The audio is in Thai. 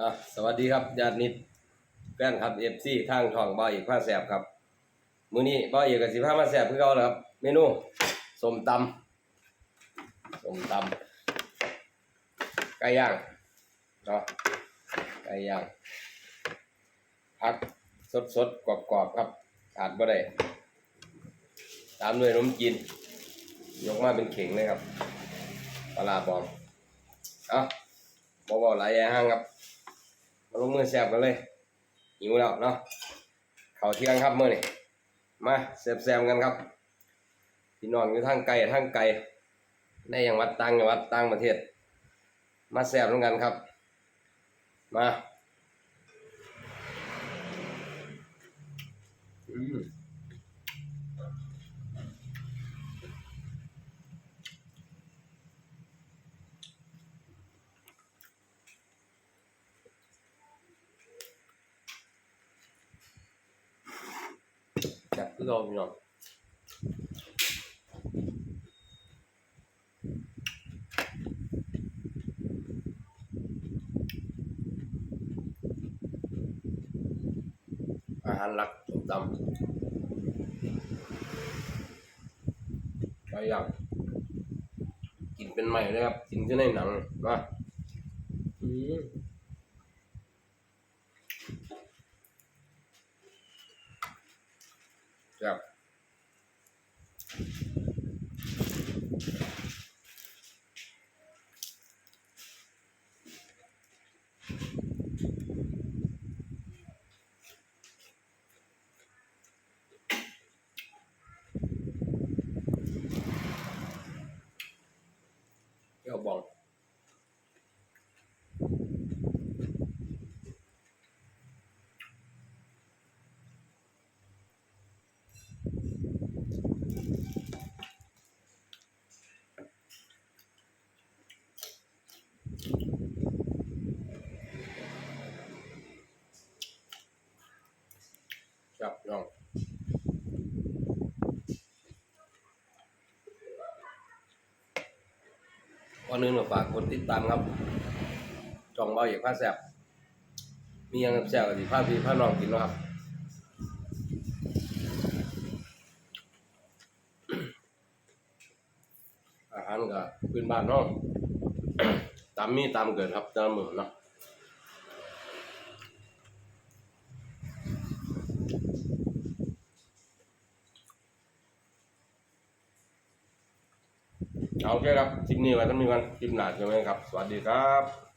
อะสวัสดีครับญาตินิดแฟนครับเอฟซีทางช่องบ่าวเอกผ้าแสบครับมื้อนี้บ่าวเอกกับสิพามาแสบคือเก่าแล้วครับ เมนูส้มตำส้มตำไก่ย่างเนาะไก่ย่างผักสดๆกรอบๆครับขาดบ่ได้ตามด้วยนมจีนยกมาเป็นเข่งเลยครับปลาบองเอ้าบ่บ่หลายแย่ห้างครับ มาลงมือแซบกันเลยหิวแล้วเนาะเข่าเที่ยงครับมื้อนี่มาแซบๆกันครับพี่น้องอยู่ทางไกลทางไกลในอย่างวัดตังอย่างวัดตังประเทศ มาแซบร่วมกันครับ มาอืม แซ่บคือเราพี่น้องอาหารหลักส้มตำไก่ย่างกินเป็นใหม่เลยครับ กินที่ในหนังมาอืม ครับ เที่ยวบอง ครับน้องวันนึงเราฝากกดติดตามครับจองเบาอย่างผ้าแสบมียังแสบกับสีผ้าพี่ผ้าน้องกินนะครับ อานก็พื้นบ้านเนาะตามมีตามเกิดครับตามมือเนาะเอาโอเคครับคลิปนี้ไว้ต้องมีกันคลิปหน้าใช่ไหมครับ สวัสดีครับ